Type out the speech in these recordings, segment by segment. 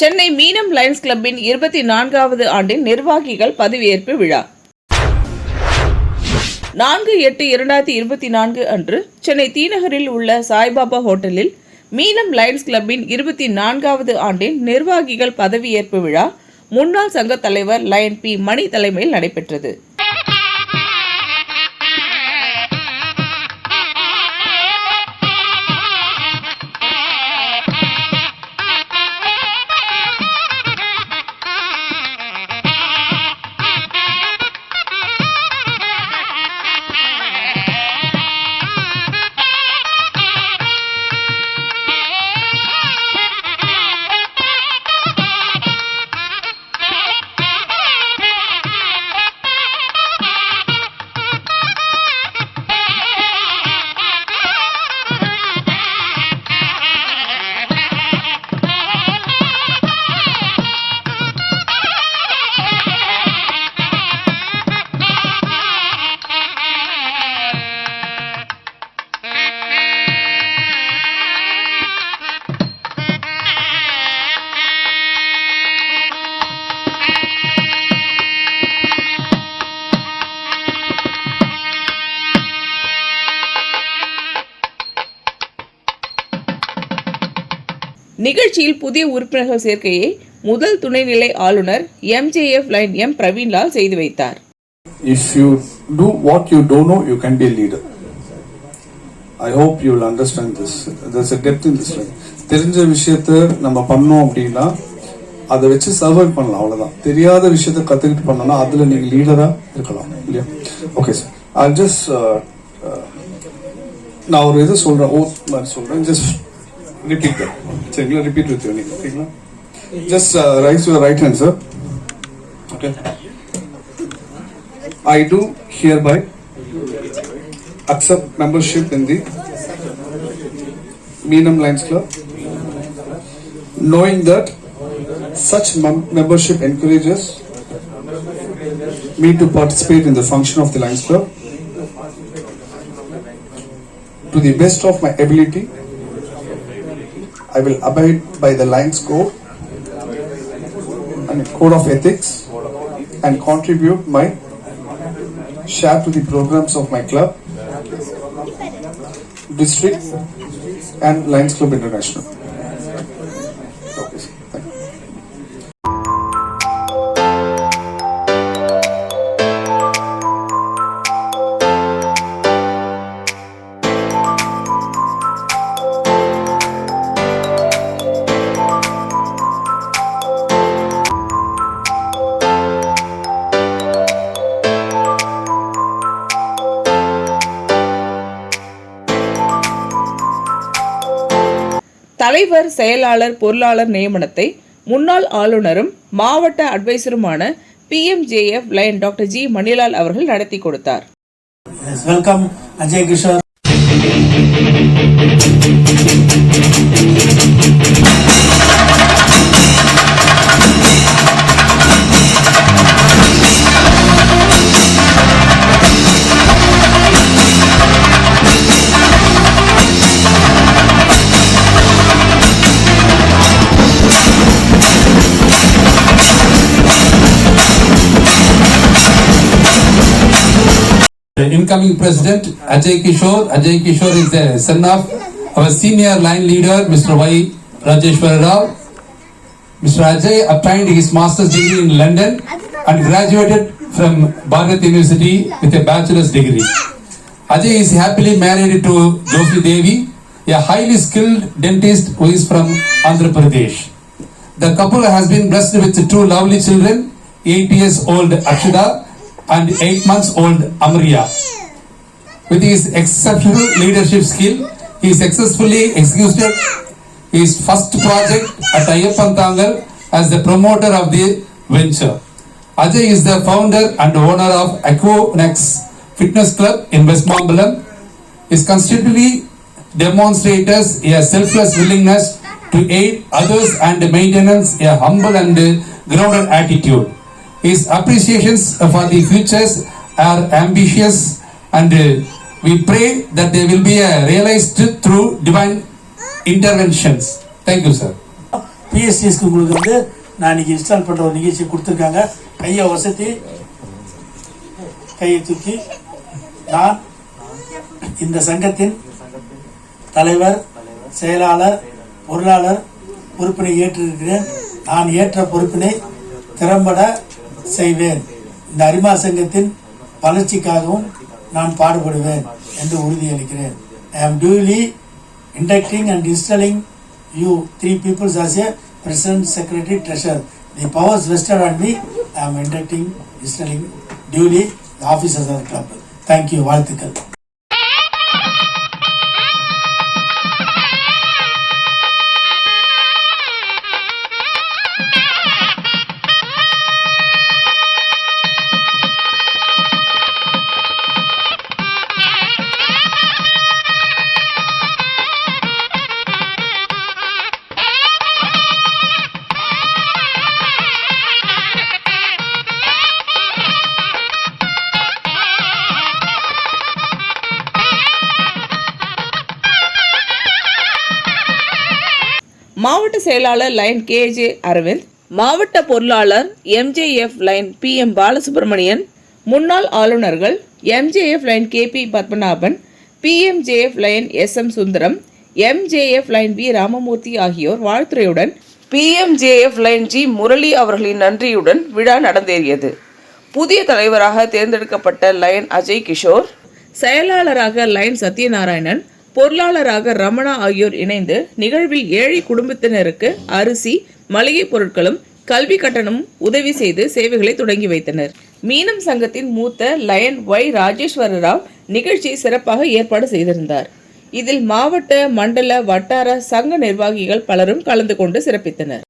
சென்னை மீனம் லயன்ஸ் கிளப்பின் இருபத்தி நான்காவது ஆண்டின் நிர்வாகிகள் பதவியேற்பு விழா. நான்கு எட்டு இரண்டாயிரத்தி இருபத்தி நான்கு அன்று சென்னை தீநகரில் உள்ள சாய்பாபா ஹோட்டலில் மீனம் லயன்ஸ் கிளப்பின் இருபத்தி நான்காவது ஆண்டின் நிர்வாகிகள் பதவியேற்பு விழா முன்னாள் சங்க தலைவர் லயன் பி மணி தலைமையில் நடைபெற்றது. நிகழ்ச்சியில் புதிய உறுப்பினர்கள் சேர்க்கையை முதல் துணைநிலை ஆளுநர் எம்ஜேஎஃப் லைன் எம் பிரவீன்லால் செய்து வைத்தார். If you do what you don't know, you can be a leader. I hope you will understand this. தெரிஞ்ச விஷயத்த நம்ம பண்ணோம் அப்படின்னா அதை வச்சு சர்வைவ் பண்ணலாம் அவ்வளோதான் தெரியாத விஷயத்த கற்றுக்கிட்டு பண்ணோம்னா அதுல நீங்கள் லீடராக இருக்கலாம் இல்லையா? ஓகே சார் ஐ ஜஸ்ட் நான் ஒரு இது சொல்கிறேன் ஓ மாதிரி சொல்கிறேன் ஜஸ்ட் ரிப்பீட் சரிங்களா ரிப்பீட் வித் நீங்க ஓகேங்களா just raise your right hand sir okay I do hereby accept membership in the Meenam Lions Club, knowing that such mem- membership encourages me to participate in the function of the Lions Club to the best of my ability. I will abide by the Lions Code and Code of Ethics and contribute my share to the programs of my club, district, and Lions Club International. தலைவர் செயலாளர் பொருளாளர் நியமனத்தை முன்னாள் ஆளுநரும் மாவட்ட அட்வைசருமான PMJF lion doctor G Manilal அவர்கள் நடத்தி கொடுத்தார். Yes, welcome Ajay The incoming president, Ajay Kishore. Ajay Kishore is the son of our senior line leader, Mr. Y. Rajeshwar Rao. Mr. Ajay obtained his master's degree in London and graduated from Bharat University with a bachelor's degree. Ajay is happily married to Joshi Devi, a highly skilled dentist who is from Andhra Pradesh. The couple has been blessed with two lovely children, 8 years old Akshada and 8 months old Amriya. With his exceptional leadership skill, he successfully executed his first project at Ayappantangal as the promoter of the venture. Ajay is the founder and owner of Aquanex Fitness Club in West Westmoreland. Is constantly demonstrates a selfless willingness to aid others and maintains a humble and grounded attitude. His appreciations for the futures are ambitious and uh, we pray that they will be uh, realized through divine interventions. Thank you, sir. பிஎஸ்டிஸ்க்கு உங்களுக்கு வந்து நான் இன்னைக்கு install பண்ற ஒரு நிகழ்ச்சி கொடுத்துருக்காங்க கையை வசதி கையை தூக்கி நான் இந்த சங்கத்தின் தலைவர் செயலாளர் பொருளாளர் பொறுப்பினை ஏற்றிருக்கிறேன் நான் ஏற்ற பொறுப்பினை திறம்பட செய்வேன் இந்த அரிமா சங்கத்தின் வளர்ச்சிக்காகவும் நான் பாடுபடுவேன் என்று உறுதியளிக்கிறேன் I am duly inducting and installing you three peoples as a president secretary treasurer the powers vested and me I am inducting installing duly officers of club thank you வாழ்த்துக்கள் மாவட்ட செயலாளர் லைன் கேஜே அரவிந்த் மாவட்ட பொருளாளர் MJF lion P M Balasubramanian முன்னாள் ஆளுநர்கள் MJF lion K P Padmanabhan PMJF lion S M Sundaram MJF lion V Ramamurthy ஆகியோர் வாழ்த்துறையுடன் PMJF lion G Murali அவர்களின் நன்றியுடன் விழா நடந்தேறியது. புதிய தலைவராக தேர்ந்தெடுக்கப்பட்ட லைன் அஜய் கிஷோர் செயலாளராக லைன் சத்யநாராயணன் பொருளாளராக ரமணா ஆகியோர் இணைந்து நிகழ்வில் ஏழை குடும்பத்தினருக்கு அரிசி மளிகை பொருட்களும் கல்வி கட்டணமும் உதவி செய்து சேவைகளை தொடங்கி வைத்தனர். மீனம் சங்கத்தின் மூத்த லயன் ஒய் ராஜேஸ்வர ராவ் நிகழ்ச்சியை சிறப்பாக ஏற்பாடு செய்திருந்தார். இதில் மாவட்ட மண்டல வட்டார சங்க நிர்வாகிகள் பலரும் கலந்து கொண்டு சிறப்பித்தனர்.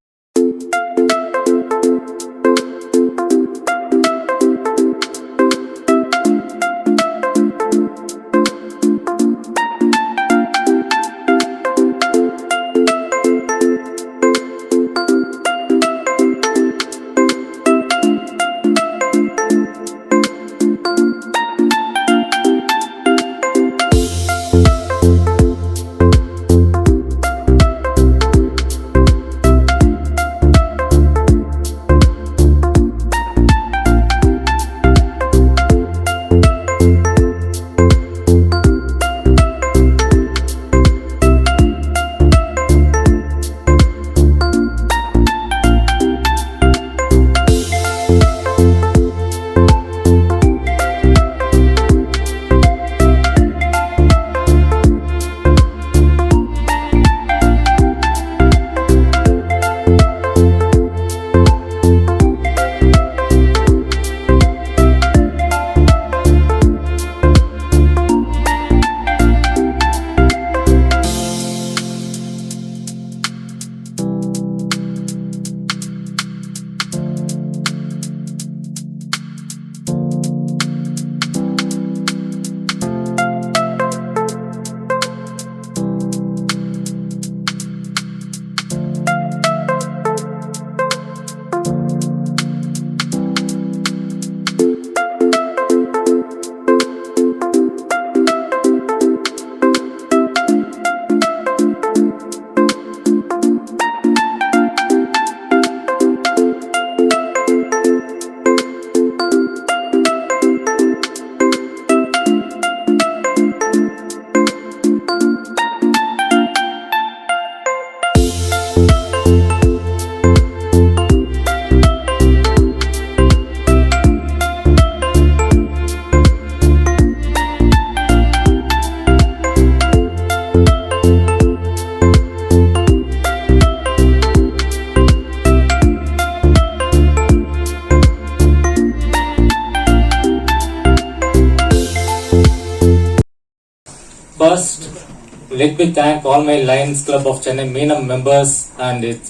Let me thank all my Lions Club of Chennai Meenam members and its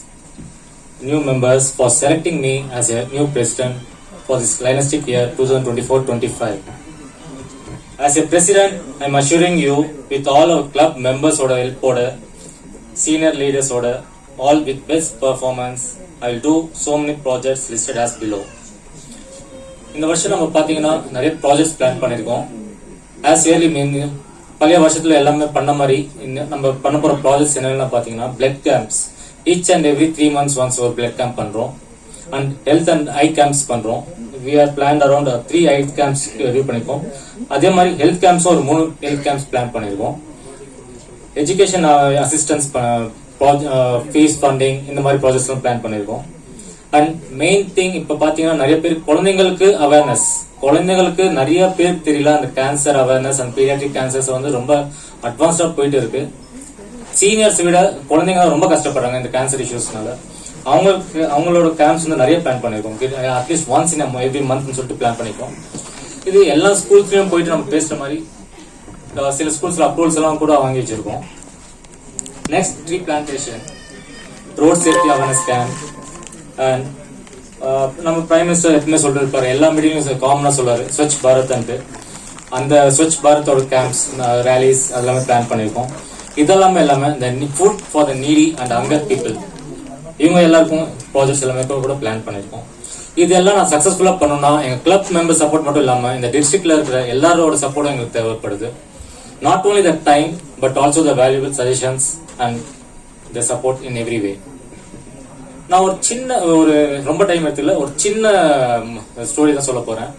new members for selecting me as a new president for this Lionistic year 2024-25. As a president, I am assuring you with all our club members order help order, senior leaders order, all with best performance, I will do so many projects listed as below. இந்த வருஷம் நம்ம பார்த்தீங்கன்னா நிறைய projects plan பண்ணியிருக்கோம் as yearly mean பழைய வருஷத்துல எல்லாமே பண்ண மாதிரி நம்ம பண்ண போற ப்ராஜெக்ட்ஸ் என்னென்ன பார்த்தீங்கன்னா blood camps each and every three months once ஒரு பிளட் கேம்ப் பண்றோம். And health and eye camps பண்றோம். We are plan around three eye camps review பண்ணிருக்கோம். அதே மாதிரி ஹெல்த் கேம்ப்ஸும் ஒரு மூணு ஹெல்த் கேம்ப்ஸ் பிளான் பண்ணிருக்கோம். எஜுகேஷன் அசிஸ்டன்ஸ் ஃபீஸ் ஃபண்டிங் இந்த மாதிரி ப்ராஜெக்ட்ஸ்லாம் பிளான் பண்ணியிருக்கோம் அண்ட் மெயின் திங் இப்போ பார்த்தீங்கன்னா நிறைய பேர் குழந்தைங்களுக்கு அவேர்னஸ் குழந்தைங்களுக்கு நிறைய பேர் தெரியல அந்த cancer awareness and paediatric cancers வந்து ரொம்ப அட்வான்ஸ்டாக போயிட்டு இருக்கு. சீனியர்ஸ் விட குழந்தைங்க ரொம்ப கஷ்டப்படுறாங்க இந்த கேன்சர் இஷ்யூஸ்னால அவங்களுக்கு அவங்களோட கேம்ப்ஸ் வந்து நிறைய பிளான் பண்ணியிருக்கோம் at least once in every மந்த்னு சொல்லிட்டு பிளான் பண்ணியிருக்கோம் இது எல்லா ஸ்கூல்ஸ்லயும் போயிட்டு நம்ம பேசுற மாதிரி சில ஸ்கூல்ஸ்ல அப்ரூவல்ஸ் எல்லாம் கூட வாங்கி வச்சிருக்கோம். Next tree plantation road safety awareness camp and uh, நம்ம பிரைம் மினிஸ்டர் எப்பவுமே சொல்லிருப்பாரு எல்லா மீட்டிங்லையும் காமனா சொல்லுவாரு ஸ்வச் பாரத் அந்த ஸ்வச் பாரத்தோட கேம்ப்ஸ் ரேலிஸ் அதெல்லாமே பிளான் பண்ணியிருக்கோம் இதெல்லாமே எல்லாமே இந்த food for the needy and hunger people இவங்க எல்லாருக்கும் ப்ராஜெக்ட்ஸ் எல்லாமே கூட- கூட பிளான் பண்ணியிருக்கோம் இதெல்லாம் நான் சக்ஸஸ்ஃபுல்லாக பண்ணணும்னா எங்கள் கிளப் மெம்பர் சப்போர்ட் மட்டும் இல்லாமல் இந்த டிஸ்ட்ரிக்டில் இருக்கிற எல்லாரோட சப்போர்ட்டும் எங்களுக்கு தேவைப்படுது. Not only the time but also the valuable suggestions and the support in every way நான் ஒரு சின்ன ஒரு ரொம்ப டைம் எடுத்துல ஒரு சின்ன ஸ்டோரி தான் சொல்ல போறேன்.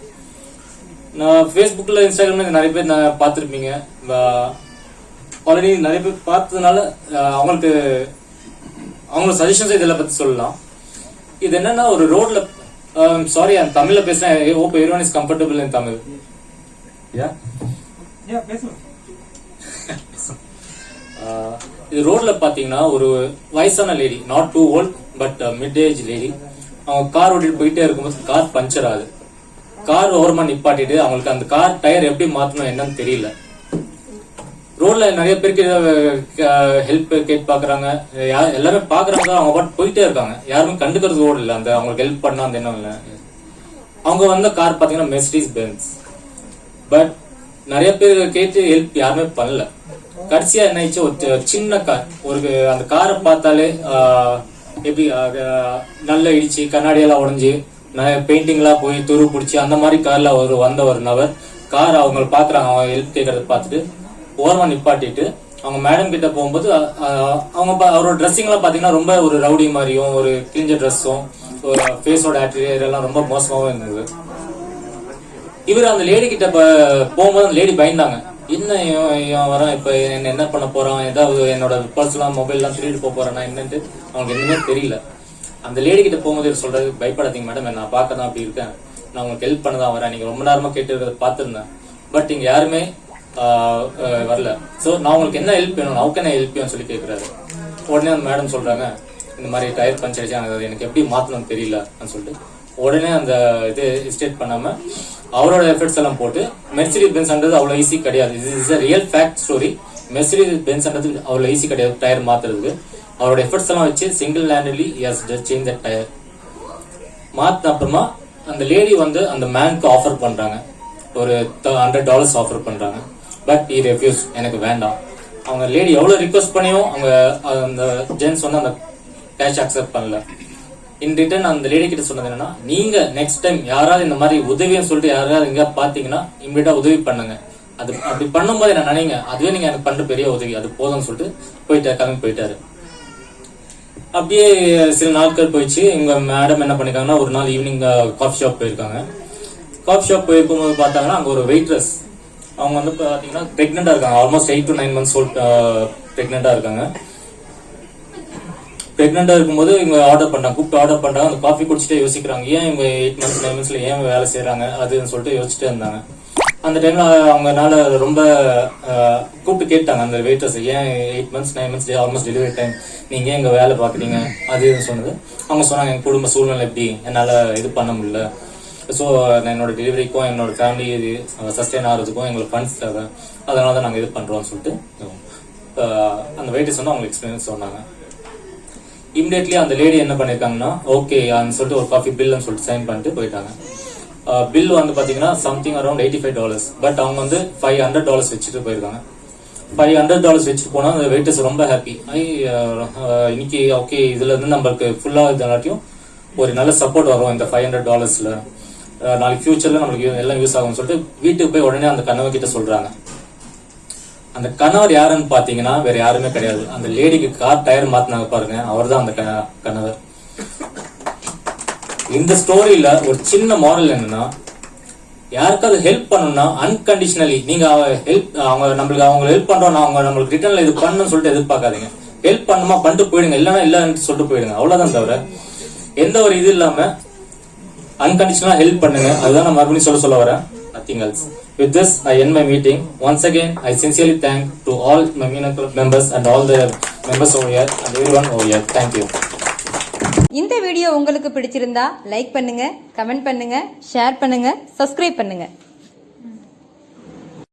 நான் ஃபேஸ்புக்கில் இன்ஸ்டாகிராம்ல நிறைய பேர் நான் பார்த்துருப்பீங்க. ஆல்ரெடி நிறைய பேர் பார்த்ததுனால அவங்களுக்கு அவங்களோட சஜஷன்ஸ் இதெல்லாம் பத்தி சொல்லலாம். இது என்னன்னா ஒரு ரோட்ல சாரி அந்த தமிழ்ல பேசுறேன் hope everyone is comfortable in Tamil yeah இது ரோட்ல பாத்தீங்கன்னா ஒரு வயசான lady not too old but mid age lady அவங்க கார் ஓட்டிட்டு போயிட்டே இருக்கும்போது கார் பஞ்சர் ஆகுது. கார் ஓரமா நிப்பாட்டிட்டு அவங்களுக்கு அந்த கார் டயர் எப்படி மாத்தணும் என்னன்னு தெரியல. ரோட்ல நிறைய பேருக்கு ஹெல்ப் கேட்டு பாக்குறாங்க எல்லாருமே பாக்குறாங்க அவங்க பாட்டு போயிட்டே இருக்காங்க. யாருமே கண்டுக்கிறது ஓட இல்ல. அந்த அவங்களுக்கு ஹெல்ப் பண்ணா அந்த என்ன அவங்க வந்த கார் பாத்தீங்கன்னா மெர்சிடிஸ் பென்ஸ் பட் நிறைய பேர் கேட்டு ஹெல்ப் யாருமே பண்ணல. கடைசியா என்ன ஆயிடுச்சு? ஒரு சின்ன கார் ஒரு அந்த காரை பார்த்தாலே ஆஹ், எப்படி uh, நல்ல நல்லா இடிச்சு கண்ணாடியெல்லாம் உடைஞ்சு நிறைய பெயிண்டிங்லாம் போய் துரு பிடிச்சி அந்த மாதிரி கார்ல ஒரு வந்த ஒரு நபர். கார் அவங்க பாக்குறாங்க அவங்க ஹெல்ப் கேட்கறத பார்த்துட்டு ஓரமா நிப்பாட்டிட்டு அவங்க மேடம் கிட்ட போகும்போது அவங்க பா- அவரோட ட்ரெஸ்ஸிங் எல்லாம் பாத்தீங்கன்னா ரொம்ப ஒரு ரவுடி மாதிரியும் ஒரு கிழிஞ்ச ட்ரெஸ்ஸும் ஒரு ஃபேஸோட ஆட்டிடியூட் எல்லாம் ரொம்ப மோசமாவும் இருந்தது. இவர் அந்த லேடி கிட்ட ப- போகும்போது அந்த லேடி பயந்தாங்க. என்ன இவன் வரான். இப்ப என்ன என்ன பண்ண போறான்? ஏதாவது என்னோட பர்ஸ் எல்லாம் மொபைல் எல்லாம் திருடிட்டு போக போறானா என்னன்ட்டு அவனுக்கு எதுவுமே தெரியல. அந்த லேடி கிட்ட போகும்போது சொல்றது பயப்படாதீங்க மேடம் நான் பார்க்க தான் அப்படி இருக்கேன். நான் உங்களுக்கு ஹெல்ப் பண்ண தான் வரேன். நீங்க ரொம்ப நேரமா கேட்டு இருக்கிறத பட் இங்க யாருமே வரல. சோ நான் உங்களுக்கு என்ன ஹெல்ப் வேணும்? ஹவு கேன் ஹெல்ப் சொல்லி கேட்குறாரு உடனே அந்த மேடம் சொல்றாங்க இந்த மாதிரி டயர் பஞ்சர் ஆச்சு எனக்கு எப்படி மாத்தணும்னு தெரியல. சொல்லிட்டு. உடனே அந்த இது ஸ்டேட் பண்ணாம அவரோட எஃபர்ட்ஸ் எல்லாம் போட்டு மெர்சிடிஸ் பென்ஸ்ன்றது அவ்வளவு ஈஸி கிடையாது. இது is real fact story Mercedes பென்ஸ்ன்றது அவ்வளவு ஈஸி கிடையாது டயர் மாத்துறதுக்கு. அவரோட எஃபர்ட்ஸ் எல்லாம் வச்சு single handedly has change the tyre மாற்றின அப்புறமா அந்த லேடி வந்து அந்த மேனுக்கு ஆஃபர் பண்றாங்க. ஒரு ஹண்ட்ரட் டாலர்ஸ் ஆஃபர் பண்றாங்க. பட் இ ரெஃப்யூஸ் எனக்கு வேண்டாம். அவங்க லேடி எவ்வளவு ரிக்வஸ்ட் பண்ணியும் அவங்க அந்த ஜென்ஸ் வந்து அந்த கேஷ் அக்செப்ட் பண்ணல. இன் ரிட்டர்ன் அந்த லேடி கிட்ட சொன்னது என்னன்னா நீங்க நெக்ஸ்ட் டைம் யாராவது இந்த மாதிரி உதவின்னு சொல்லிட்டு யாராவது எங்க பாத்தீங்கன்னா இம்மிடியா உதவி பண்ணுங்க. அது அப்படி பண்ணும்போது என்ன நினைங்க? அதுவே நீங்க எனக்கு பண்ற பெரிய உதவி. அது போதும்னு சொல்லிட்டு போயிட்டாரு கிளம்பி போயிட்டாரு. அப்படியே சில நாட்கள் போயிடுச்சு. எங்க மேடம் என்ன பண்ணிருக்காங்கன்னா ஒரு நாள் ஈவினிங் காஃபி ஷாப் போயிருக்காங்க. காஃபி ஷாப் போயிருக்கும்போது பார்த்தாங்கன்னா அங்க ஒரு வெயிட்ரஸ் அவங்க வந்து பாத்தீங்கன்னா பிரெக்னெண்டா இருக்காங்க. Almost eight to nine months old பிரெக்னெண்டா இருக்காங்க. பிரெக்னெண்டா இருக்கும்போது இவங்க ஆர்டர் பண்ணாங்க கூப்பிட்டு ஆர்டர் பண்றாங்க அந்த காஃபி குடிச்சிட்டே யோசிக்கிறாங்க. ஏன் இவங்க எயிட் மந்த்ஸ் நைன் மந்த்ஸ்ல ஏன் வேலை செய்யறாங்க அதுன்னு சொல்லிட்டு யோசிச்சுட்டே இருந்தாங்க. அந்த டைம்ல அவங்கனால ரொம்ப கூப்பிட்டு கேட்டாங்க அந்த வெயிட்டர்ஸ் ஏன் eight months nine months almost delivery time நீங்க ஏன் இங்கே வேலை பாக்குறீங்க அது இதுன்னு சொன்னது. அவங்க சொன்னாங்க எங்க குடும்ப சூழ்நிலை எப்படி? என்னால இது பண்ண முடியல. ஸோ என்னோட டெலிவரிக்கும் என்னோட ஃபேமிலி இது சஸ்டெயின் ஆகிறதுக்கும் எங்களுக்கு ஃபண்ட்ஸ் தேவை. அதனால தான் நாங்கள் இது பண்றோம்னு சொல்லிட்டு அந்த வெயிட்டர்ஸ் வந்து அவங்க எக்ஸ்பீரியன்ஸ் சொன்னாங்க. இமிடியட்லி அந்த லேடி என்ன பண்ணியிருக்காங்கன்னா ஓகே சொல்லிட்டு ஒரு காஃபி பில்னு சொல்லிட்டு சைன் பண்ணிட்டு போயிட்டாங்க. Uh, பில் வந்து பார்த்தீங்கன்னா something around eighty five dollars but அவங்க வந்து ஃபைவ் ஹண்ட்ரட் டாலர்ஸ் வச்சுட்டு போயிருக்காங்க. ஃபைவ் ஹண்ட்ரட் டாலர்ஸ் வச்சுட்டு போனால் அந்த வெயிட்டர்ஸ் ரொம்ப ஹாப்பி ஐ uh, uh, இன்னைக்கு ஓகே இதில் இருந்து நம்மளுக்கு ஃபுல்லாக இதனாட்டியும் ஒரு நல்ல சப்போர்ட் வரும் இந்த ஃபைவ் ஹண்ட்ரட் டாலர்ஸில் நாளைக்கு ஃபியூச்சரில் நம்மளுக்கு எல்லாம் யூஸ் ஆகும்னு சொல்லிட்டு வீட்டுக்கு போய் உடனே அந்த கண்ணவை கிட்ட சொல்கிறாங்க அந்த கணவர் யாருன்னு பாத்தீங்கன்னா வேற யாருமே கிடையாது. அந்த லேடிக்கு கார் டயர் மாத்தினாங்க பாருங்க. அவர்தான் அந்த க- கணவர். இந்த ஸ்டோரியில ஒரு சின்ன மாரல் என்னன்னா யாருக்காவது ஹெல்ப் பண்ணணும்னா அன்கண்டிஷனலி நீங்க ஹெல்ப் அவங்க நம்மளுக்கு அவங்க ஹெல்ப் பண்றோம் அவங்க நம்மளுக்கு ரிட்டர்ன்ல இது பண்ணணும்னு சொல்லிட்டு எதிர்பார்க்காதீங்க. ஹெல்ப் பண்ணுமா பண்ணிட்டு போயிடுங்க. இல்லைன்னா இல்லைன்னு சொல்லிட்டு போயிடுங்க. அவ்வளவுதான் தவிர எந்த ஒரு இது இல்லாம அன்கண்டிஷனலா ஹெல்ப் பண்ணுங்க. அதுதான் நான் மறுபடியும் சொல்ல சொல்ல வரேன். Nothing else with this, I N my meeting once again, I sincerely thank to all my Meena club members and all the members over year and every one over year thank you இந்த video உங்களுக்கு பிடிச்சிருந்தா like பண்ணுங்க comment பண்ணுங்க share பண்ணுங்க subscribe பண்ணுங்க.